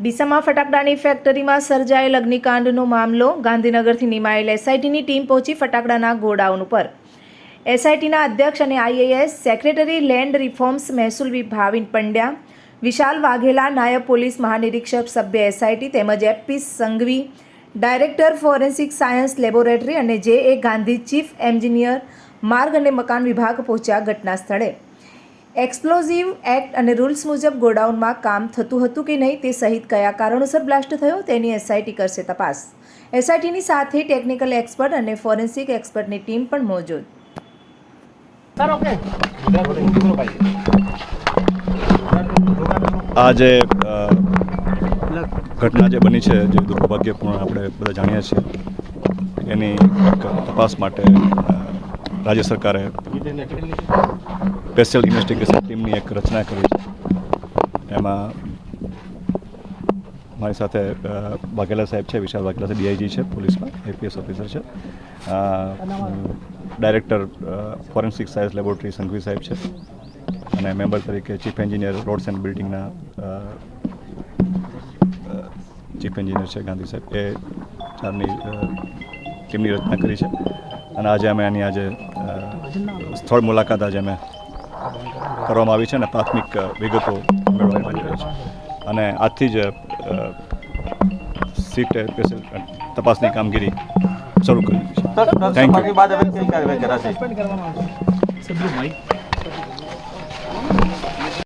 ડીસામાં ફટાકડાની ફેક્ટરીમાં સર્જાયેલ અગ્નિકાંડનો મામલો. ગાંધીનગરથી નિમાયેલ એસઆઈટીની ટીમ પહોંચી ફટાકડાના ગોડાઉન ઉપર. એસઆઈટીના અધ્યક્ષ અને આઈએએસ સેક્રેટરી લેન્ડ રિફોર્મ્સ મહેસૂલ ભાવિન પંડ્યા, વિશાલ વાઘેલા, નાયબ પોલીસ મહાનિરીક્ષક સભ્ય એસઆઈટી તેમજ AP Sanghvi, director forensic science laboratory અને જે એ ગાંધી ચીફ એન્જિનિયર, માર્ગ અને મકાન વિભાગ પહોંચ્યા ઘટના સ્થળે. એક્સપ્લોઝિવ એક્ટ અને રૂલ્સ મુજબ ગોડાઉનમાં કામ થતું હતું કે નહીં તે સહિત કયા કારણોસર બ્લાસ્ટ થયો તેની એસઆઈટી કરશે તપાસ. એસઆઈટીની સાથે ટેકનિકલ એક્સપર્ટ અને ફોરેન્સિક એક્સપર્ટની ટીમ પણ મોજૂદ. આ જે ઘટના જે બની છે, જે દુર્ભાગ્યપૂર્ણ આપણે બધા જાણીએ છીએ, એની તપાસ માટે રાજ્ય સરકારે સ્પેશિયલ ઇન્વેસ્ટિગેશન ટીમની એક રચના કરી છે. એમાં મારી સાથે વાઘેલા સાહેબ છે, વિશાલ વાઘેલા સાહેબ ડીઆઈજી છે, પોલીસમાં, એપીએસ ઓફિસર છે. Director forensic science laboratory Sanghvi સાહેબ છે. અને મેમ્બર તરીકે ચીફ એન્જિનિયર રોડ્સ એન્ડ બિલ્ડિંગના ચીફ એન્જિનિયર છે ગાંધી સાહેબ. એ ચારની ટીમની રચના કરી છે. અને આજે અમે એની આજે સ્થળ મુલાકાત આજે અમે કરવામાં આવી છે અને પ્રાથમિક વિગતો મેળવવામાં આવી રહી છે. અને આજથી જ સીટ તપાસની કામગીરી શરૂ કરી છે. Sir Thank